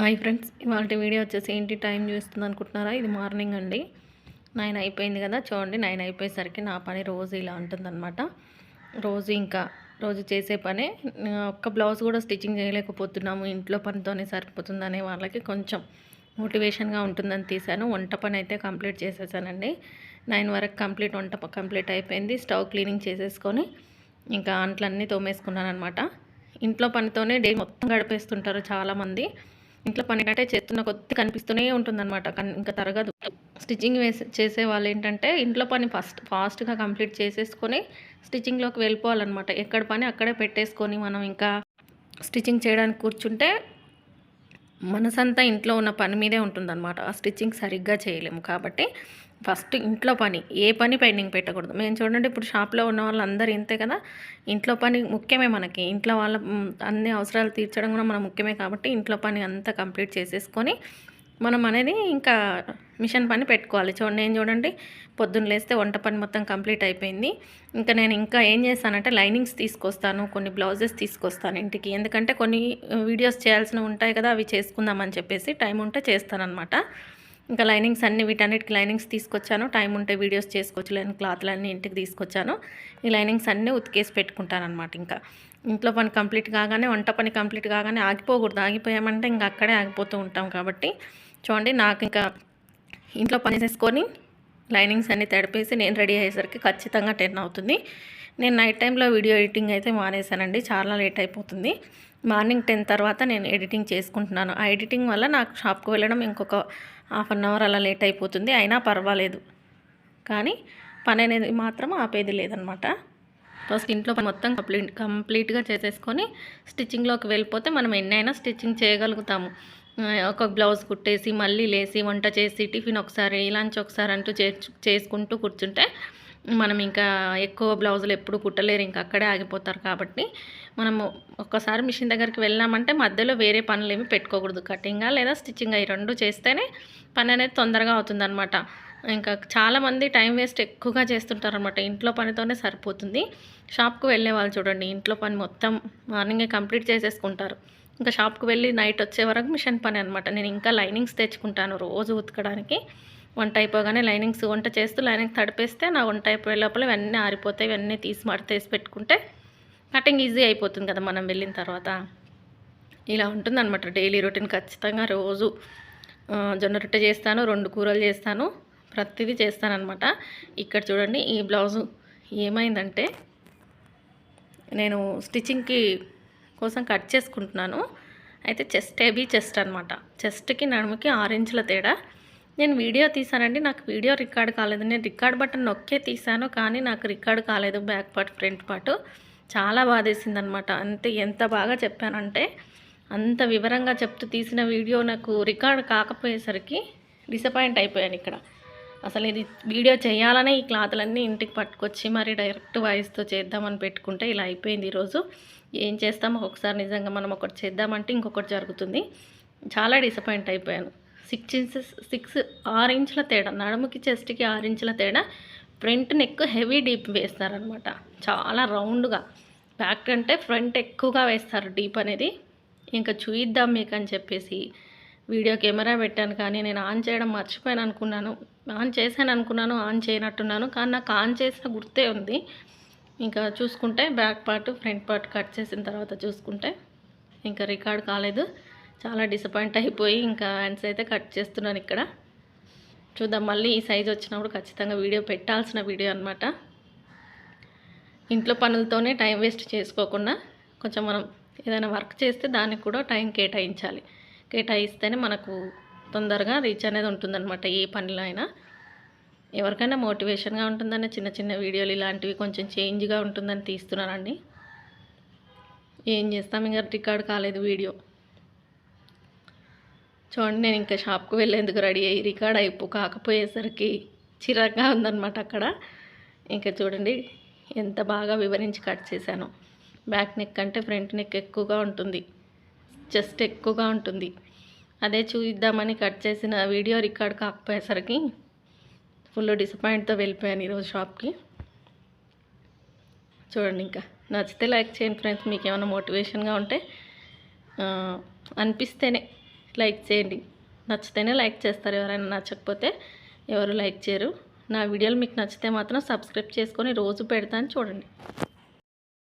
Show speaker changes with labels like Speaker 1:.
Speaker 1: Hi friends ఇవాళ video వచ్చేసి ఏంటి టైం చూస్తుంది అనుకుంటున్నారా? ఇది మార్నింగ్ అండి. నైన్ అయిపోయింది కదా చూడండి నైన్ అయిపోయేసరికి నా పని రోజు ఇలా ఉంటుందన్నమాట. రోజు ఇంకా రోజు చేసే పనే ఒక్క బ్లౌజ్ కూడా స్టిచ్చింగ్ చేయలేకపోతున్నాము ఇంట్లో పనితోనే సరిపోతుందనే వాళ్ళకి కొంచెం మోటివేషన్గా ఉంటుందని తీశాను. వంట పని అయితే కంప్లీట్ చేసేసానండి. నైన్ వరకు కంప్లీట్ వంట కంప్లీట్ అయిపోయింది. స్టవ్ క్లీనింగ్ చేసేసుకొని ఇంకా అంట్లన్నీ తోమేసుకున్నాను అనమాట ఇంట్లో పనితోనే డే మొత్తం గడిపేస్తుంటారు చాలామంది. ఇంట్లో పని అంటే చేస్తున్న కొద్ది కనిపిస్తూనే ఉంటుందన్నమాట. ఇంకా తరగదు. స్టిచ్చింగ్ వేసే చేసే వాళ్ళు ఏంటంటే ఇంట్లో పని ఫస్ట్ ఫాస్ట్గా కంప్లీట్ చేసేసుకొని స్టిచ్చింగ్లోకి వెళ్ళిపోవాలన్నమాట. ఎక్కడ పని అక్కడే పెట్టేసుకొని మనం ఇంకా స్టిచ్చింగ్ చేయడానికి కూర్చుంటే మనసంతా ఇంట్లో ఉన్న పని మీదే ఉంటుందన్నమాట. ఆ స్టిచ్చింగ్ సరిగ్గా చేయలేము కాబట్టి ఫస్ట్ ఇంట్లో పని ఏ పని పెండింగ్ పెట్టకూడదు. మేము చూడండి ఇప్పుడు షాప్లో ఉన్న వాళ్ళందరూ ఇంతే కదా? ఇంట్లో పని ముఖ్యమే మనకి. ఇంట్లో వాళ్ళ అన్ని అవసరాలు తీర్చడం కూడా మన ముఖ్యమే కాబట్టి ఇంట్లో పని అంతా కంప్లీట్ చేసేసుకొని మనం అనేది ఇంకా మిషన్ పని పెట్టుకోవాలి. చూడండి నేను చూడండి పొద్దున్న లేస్తే వంట పని మొత్తం కంప్లీట్ అయిపోయింది. ఇంకా నేను ఇంకా ఏం చేస్తానంటే లైనింగ్స్ తీసుకొస్తాను కొన్ని బ్లౌజెస్ తీసుకొస్తాను ఇంటికి. ఎందుకంటే కొన్ని వీడియోస్ చేయాల్సినవి ఉంటాయి కదా అవి చేసుకుందామని చెప్పేసి టైం ఉంటే చేస్తానన్నమాట. ఇంకా లైనింగ్స్ అన్ని వీటన్నిటికి లైనింగ్స్ తీసుకొచ్చాను. టైం ఉంటే వీడియోస్ చేసుకోవచ్చు లేని క్లాత్లు అన్నీ ఇంటికి తీసుకొచ్చాను. ఈ లైనింగ్స్ అన్నీ ఉతికేసి పెట్టుకుంటానమాట ఇంకా. ఇంట్లో పని కంప్లీట్ కాగానే వంట పని కంప్లీట్ కాగానే ఆగిపోకూడదు. ఆగిపోయామంటే ఇంకా అక్కడే ఆగిపోతూ ఉంటాం కాబట్టి చూడండి నాకు ఇంకా ఇంట్లో పని చేసుకొని లైనింగ్స్ అన్నీ తడిపేసి నేను రెడీ అయ్యేసరికి ఖచ్చితంగా టెన్ అవుతుంది. నేను నైట్ టైంలో వీడియో ఎడిటింగ్ అయితే మానేశానండి చాలా లేట్ అయిపోతుంది. మార్నింగ్ టెన్ తర్వాత నేను ఎడిటింగ్ చేసుకుంటున్నాను. ఆ ఎడిటింగ్ వల్ల నాకు షాప్కి వెళ్ళడం ఇంకొక హాఫ్ అన్ అవర్ అలా లేట్ అయిపోతుంది అయినా పర్వాలేదు. కానీ పని అనేది మాత్రం ఆపేది లేదనమాట. ఫస్ట్ ఇంట్లో మొత్తం కంప్లీట్ కంప్లీట్గా చేసేసుకొని స్టిచ్చింగ్లోకి వెళ్ళిపోతే మనం ఎన్నైనా స్టిచ్చింగ్ చేయగలుగుతాము. ఒక బ్లౌజ్ కుట్టేసి మళ్ళీ లేసి వంట చేసి టిఫిన్ ఒకసారి లంచ్ ఒకసారి అంటూ చేసుకుంటూ కూర్చుంటే మనం ఇంకా ఎక్కువ బ్లౌజులు ఎప్పుడు కుట్టలేరు ఇంకా అక్కడే ఆగిపోతారు కాబట్టి మనము ఒక్కసారి మిషన్ దగ్గరికి వెళ్ళామంటే మధ్యలో వేరే పనులు ఏమి పెట్టుకోకూడదు. కటింగా లేదా స్టిచ్చింగ్ ఈ రెండు చేస్తేనే పని అనేది తొందరగా అవుతుందన్నమాట. ఇంకా చాలామంది టైం వేస్ట్ ఎక్కువగా చేస్తుంటారనమాట ఇంట్లో పనితోనే సరిపోతుంది. షాప్కు వెళ్ళే వాళ్ళు చూడండి ఇంట్లో పని మొత్తం మార్నింగే కంప్లీట్ చేసేసుకుంటారు. ఇంకా షాప్కి వెళ్ళి నైట్ వచ్చే వరకు మిషన్ పని అనమాట నేను ఇంకా లైనింగ్స్ తెచ్చుకుంటాను రోజు ఉతకడానికి. వంట అయిపోగానే లైనింగ్స్ వంట చేస్తూ లైనింగ్ తడిపేస్తే నా వంట అయిపోయే లోపల ఇవన్నీ ఆరిపోతాయి ఇవన్నీ తీసి మడతేసి పెట్టుకుంటే కటింగ్ ఈజీ అయిపోతుంది కదా మనం వెళ్ళిన తర్వాత. ఇలా ఉంటుందన్నమాట డైలీ రొటీన్ ఖచ్చితంగా రోజు. జొన్న రొట్టె చేస్తాను రెండు కూరలు చేస్తాను ప్రతిదీ చేస్తానన్నమాట. ఇక్కడ చూడండి ఈ బ్లౌజు ఏమైందంటే నేను స్టిచ్చింగ్కి కోసం కట్ చేసుకుంటున్నాను. అయితే చెస్ట్ హెవీ చెస్ట్ అనమాట చెస్ట్కి నడుముకి ఆరు ఇంచుల తేడా. నేను వీడియో తీసానండి నాకు వీడియో రికార్డ్ కాలేదు. నేను రికార్డ్ బటన్ నొక్కే తీసాను కానీ నాకు రికార్డ్ కాలేదు బ్యాక్ పార్ట్ ఫ్రంట్ పార్ట్. చాలా బాధేసింది అనమాట అంతే ఎంత బాగా చెప్పానంటే అంత వివరంగా చెప్తూ తీసిన వీడియో నాకు రికార్డ్ కాకపోయేసరికి డిసప్పాయింట్ అయిపోయాను ఇక్కడ. అసలు ఇది వీడియో చేయాలనే ఈ క్లాత్లన్నీ ఇంటికి పట్టుకొచ్చి మరి డైరెక్ట్ వాయిస్తో చేద్దామని పెట్టుకుంటే ఇలా అయిపోయింది ఈరోజు. ఏం చేస్తాం ఒక్కొక్కసారి నిజంగా మనం ఒకటి చేద్దామంటే ఇంకొకటి జరుగుతుంది. చాలా డిసప్పాయింట్ అయిపోయాను. సిక్స్ ఇంచెస్ సిక్స్ ఆరు ఇంచుల తేడా నడుముకి చెస్ట్కి ఆరు ఇంచుల తేడా ఫ్రంట్ నెక్ హెవీ డీప్ వేస్తారనమాట చాలా రౌండ్గా. బ్యాక్ అంటే ఫ్రంట్ ఎక్కువగా వేస్తారు డీప్ అనేది. ఇంకా చూయిద్దాం మీకు అని చెప్పేసి వీడియో కెమెరా పెట్టాను కానీ నేను ఆన్ చేయడం మర్చిపోయాను అనుకున్నాను. ఆన్ చేశాను అనుకున్నాను ఆన్ చేయనట్టున్నాను కానీ నాకు ఆన్ చేసిన గుర్తే ఉంది. ఇంకా చూసుకుంటే back part front part cut చేసిన తర్వాత చూసుకుంటే ఇంకా రికార్డ్ కాలేదు. చాలా డిసప్పాయింట్ అయిపోయి ఇంకా హ్యాండ్స్ అయితే కట్ చేస్తున్నాను ఇక్కడ. చూద్దాం మళ్ళీ ఈ సైజ్ వచ్చినప్పుడు ఖచ్చితంగా వీడియో పెట్టాల్సిన వీడియో అనమాట ఇంట్లో పనులతోనే టైం వేస్ట్ చేసుకోకుండా కొంచెం మనం ఏదైనా వర్క్ చేస్తే దానికి కూడా టైం కేటాయించాలి. కేటాయిస్తేనే మనకు తొందరగా రీచ్ అనేది ఉంటుందన్నమాట ఏ పనిలో అయినా. ఎవరికైనా మోటివేషన్గా ఉంటుందని చిన్న చిన్న వీడియోలు ఇలాంటివి కొంచెం చేంజ్గా ఉంటుందని తీస్తున్నానండి. ఏం చేస్తాం? ఇంకా రికార్డ్ కాలేదు వీడియో. చూడండి నేను ఇంకా షాప్కి వెళ్ళేందుకు రెడీ అయ్యి రికార్డ్ అయిపో కాకపోయేసరికి చిరాగ్గా ఉందన్నమాట అక్కడ. ఇంకా చూడండి ఎంత బాగా వివరించి కట్ చేశాను. బ్యాక్ నెక్ అంటే ఫ్రంట్ నెక్ ఎక్కువగా ఉంటుంది. జస్ట్ ఎక్కువగా ఉంటుంది. అదే చూద్దామని కట్ చేసిన వీడియో రికార్డ్ కాకపోయేసరికి ఫుల్ డిసప్పాయింట్తో వెళ్ళిపోయాను ఈరోజు షాప్కి. చూడండి ఇంకా. నచ్చితే లైక్ చేయండి ఫ్రెండ్స్ మీకు ఏమైనా మోటివేషన్గా ఉంటే అనిపిస్తేనే. లైక్ చేయండి. నచ్చితేనే లైక్ చేస్తారు ఎవరైనా నచ్చకపోతే ఎవరు లైక్ చేయరు. నా వీడియోలు మీకు నచ్చితే మాత్రం సబ్స్క్రైబ్ చేసుకొని రోజు పెడతాను చూడండి.